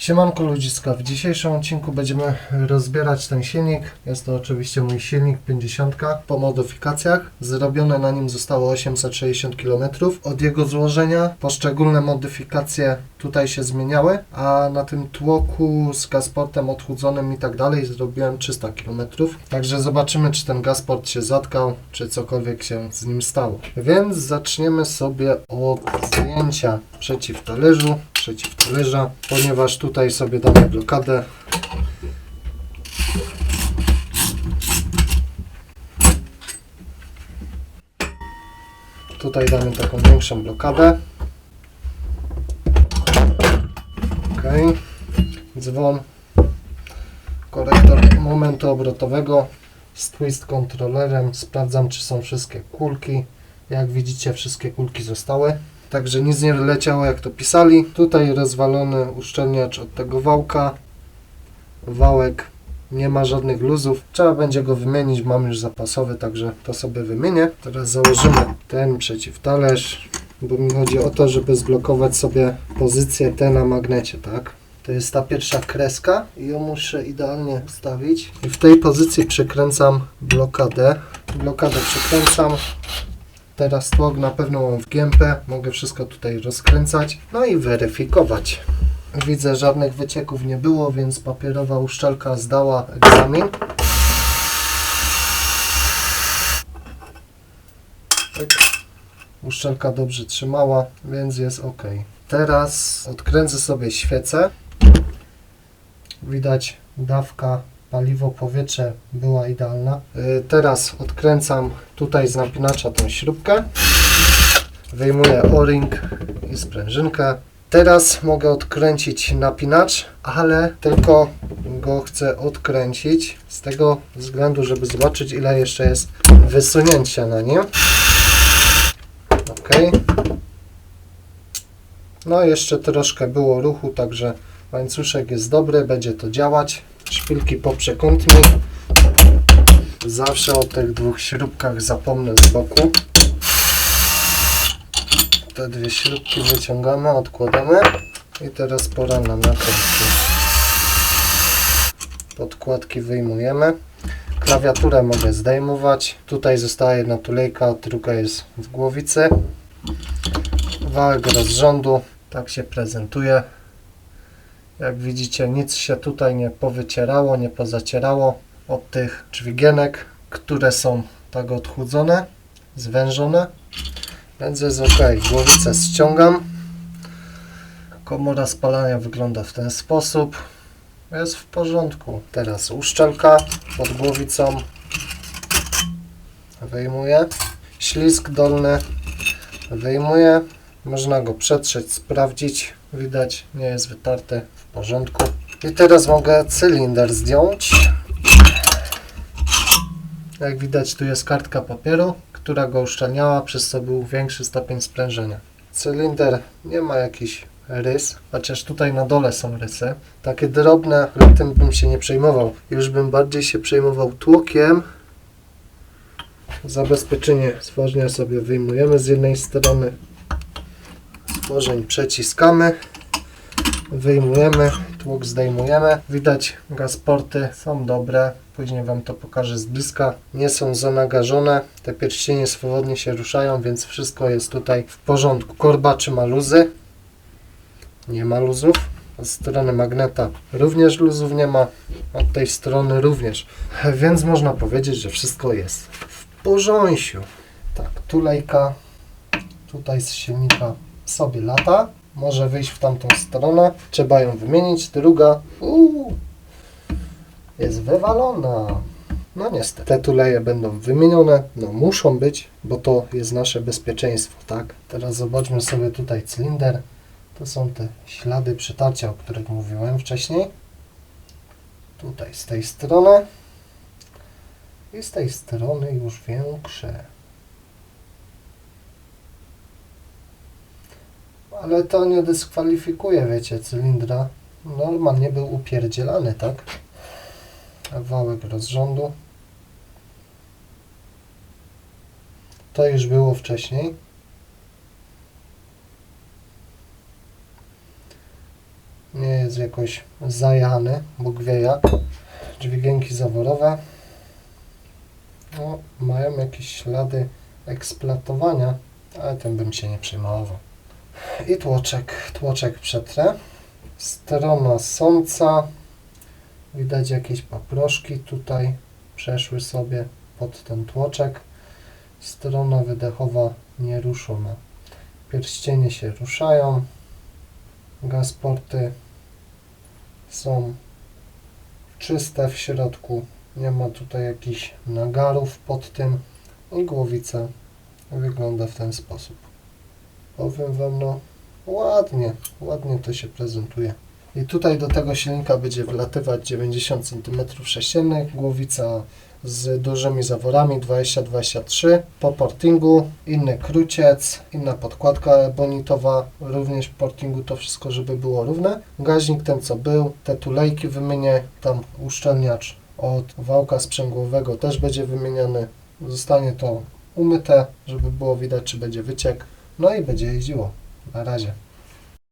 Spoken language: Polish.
Siemanko ludziska, w dzisiejszym odcinku będziemy rozbierać ten silnik. Jest to oczywiście mój silnik 50 po modyfikacjach. Zrobione na nim zostało 860 km. Od jego złożenia poszczególne modyfikacje tutaj się zmieniały, a na tym tłoku z gasportem odchudzonym i tak dalej zrobiłem 300 km. Także zobaczymy, czy ten gasport się zatkał, czy cokolwiek się z nim stało. Więc zaczniemy sobie od zdjęcia przeciw talerzu, przeciw talerza, ponieważ tutaj sobie damy blokadę. Tutaj damy taką większą blokadę. Ok. Dzwon. Korektor momentu obrotowego z twist kontrolerem. Sprawdzam, czy są wszystkie kulki. Jak widzicie, wszystkie kulki zostały. Także nic nie leciało, jak to pisali. Tutaj rozwalony uszczelniacz od tego wałka. Wałek nie ma żadnych luzów. Trzeba będzie go wymienić, mam już zapasowy, także to sobie wymienię. Teraz założymy ten przeciwtalerz, bo mi chodzi o to, żeby zblokować sobie pozycję T na magnecie, tak? To jest ta pierwsza kreska i ją muszę idealnie ustawić. I w tej pozycji przekręcam blokadę. Blokadę przekręcam. Teraz tłok na pewno mam w gępę. Mogę wszystko tutaj rozkręcać. No i weryfikować. Widzę, żadnych wycieków nie było, więc papierowa uszczelka zdała egzamin. Tak. Uszczelka dobrze trzymała, więc jest ok. Teraz odkręcę sobie świecę. Widać dawka paliwo, powietrze była idealna. Y, Teraz odkręcam tutaj z napinacza tą śrubkę. Wyjmuję o-ring i sprężynkę. Teraz mogę odkręcić napinacz, ale tylko go chcę odkręcić z tego względu, żeby zobaczyć ile jeszcze jest wysunięcia na nim. Ok. No jeszcze troszkę było ruchu, także łańcuszek jest dobry, będzie to działać. Szpilki poprzekątni. Zawsze o tych dwóch śrubkach zapomnę z boku. Te dwie śrubki wyciągamy, odkładamy. I teraz pora na nakrętkę. Podkładki wyjmujemy. Klawiaturę mogę zdejmować. Tutaj zostaje jedna tulejka, druga jest w głowicy. Wałek rozrządu. Tak się prezentuje. Jak widzicie, nic się tutaj nie powycierało, nie pozacierało od tych dźwigienek, które są tak odchudzone, zwężone. Więc jest ok. Głowicę ściągam. Komora spalania wygląda w ten sposób. Jest w porządku. Teraz uszczelka pod głowicą. Wyjmuję. Ślizg dolny. Wyjmuję. Można go przetrzeć, sprawdzić. Widać, nie jest wytarty. Porządku. I teraz mogę cylinder zdjąć. Jak widać, tu jest kartka papieru, która go uszczelniała, przez co był większy stopień sprężenia. Cylinder nie ma jakiś rys, chociaż tutaj na dole są rysy. Takie drobne, ale tym bym się nie przejmował. Już bym bardziej się przejmował tłokiem. Zabezpieczenie stworzenia sobie wyjmujemy z jednej strony. Stworzeń przeciskamy. Wyjmujemy, tłok zdejmujemy. Widać, gasporty są dobre. Później Wam to pokażę z bliska. Nie są zanagażone. Te pierścienie swobodnie się ruszają, więc wszystko jest tutaj w porządku. Korba czy ma luzy? Nie ma luzów. Od strony magneta również luzów nie ma. Od tej strony również. Więc można powiedzieć, że wszystko jest w porządku. Tak, tulejka tutaj z silnika sobie lata. Może wyjść w tamtą stronę. Trzeba ją wymienić. Druga uu, jest wywalona. No niestety. Te tuleje będą wymienione. No muszą być, bo to jest nasze bezpieczeństwo, tak? Teraz zobaczmy sobie tutaj cylinder. To są te ślady przytarcia, o których mówiłem wcześniej. Tutaj z tej strony. I z tej strony już większe. Ale to nie dyskwalifikuje, wiecie, cylindra. Normalnie był upierdzielany, tak? Wałek rozrządu. To już było wcześniej. nie jest jakoś zajany, Bóg wie jak. Dźwigienki zaworowe no, mają jakieś ślady eksploatowania, ale tym bym się nie przejmował. I tłoczek, tłoczek przetrę. Strona sąca. Widać jakieś paproszki tutaj przeszły sobie pod ten tłoczek. Strona wydechowa nieruszona. Pierścienie się ruszają. Gasporty są czyste w środku. Nie ma tutaj jakichś nagarów pod tym. I głowica wygląda w ten sposób. Powiem Wam, no ładnie, ładnie to się prezentuje. I tutaj do tego silnika będzie wlatywać 90 cm3, głowica z dużymi zaworami 20-23 po portingu, inny kruciec, inna podkładka ebonitowa, również w portingu to wszystko, żeby było równe. Gaźnik ten co był, te tulejki wymienię, tam uszczelniacz od wałka sprzęgłowego też będzie wymieniany. Zostanie to umyte, żeby było widać czy będzie wyciek. No i będzie jeździło. Na razie.